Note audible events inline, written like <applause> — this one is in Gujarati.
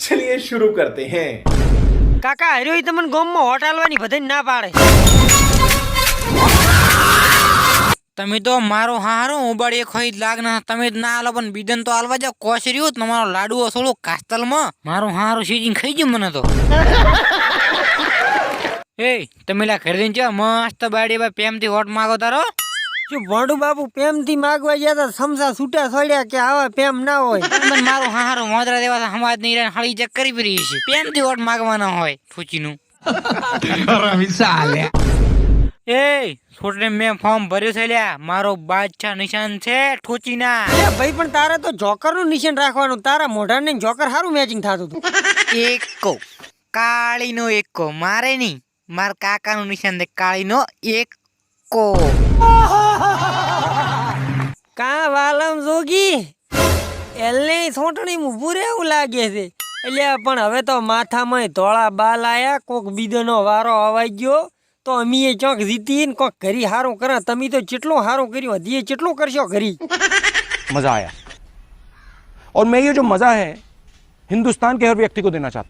चलिए शुरू करते हैं કાકા હર્યો ઈ તમને ગોમમાં હોટ હાલવાની બધાને ના પાડે તમે તો મારો હારો ઉબાડીએ ખોઈ જ લાગના તમે જ ના આલો પણ બીજન તો આલવા જાવ કોસર્યું તમારો લાડવો થોડો કાસ્તલમાં મારો હારો સીજીને ખાઈ ગયું મને તો <laughs> એ તમે લા ઘરે જઈને મસ્ત બાડી બા પ્રેમથી હોટ માગો તારો શું ભોંડુ બાપુ પ્રેમથી માગવા ગયા હતા સમસા છૂટા છોડ્યા કે આવા પ્રેમ ના હોય? પણ મારો હારો મોદરા દેવા સમાજ નહીં રહે હળી ચેક કરી પડી છે પ્રેમથી વોટ માગવાના હોય ફૂચીનું. એ છોટને મેં ફોર્મ ભર્યું છે લ્યા. મારો બાદશાહ નિશાન છે ઠોચીના. ભાઈ પણ તારે તો જોકરનું નિશાન રાખવાનું. તારા મોઢાને ને જોકર સારું મેચિંગ થતું હતું એકો કાળીનો એકો. મારે નહીં. મારા કાકાનું નિશાન છે કાળીનો એકો. વાલમ જોગી એલને સોટણી ઊભું રહેવું લાગે છે એટલે પણ હવે તો માથામાં ધોળા બાલ આયા કોક બીજોનો વારો અવાઈ ગયો તો અમીએ ચોક જીતી ને કોક ઘરી હારું કરે તમે તો જેટલું હારું કર્યું હજી જેટલું કરશો ઘરી मजा आया और मैं ये जो मजा है हिंदुस्तान के हर व्यक्ति को देना चाहता हूँ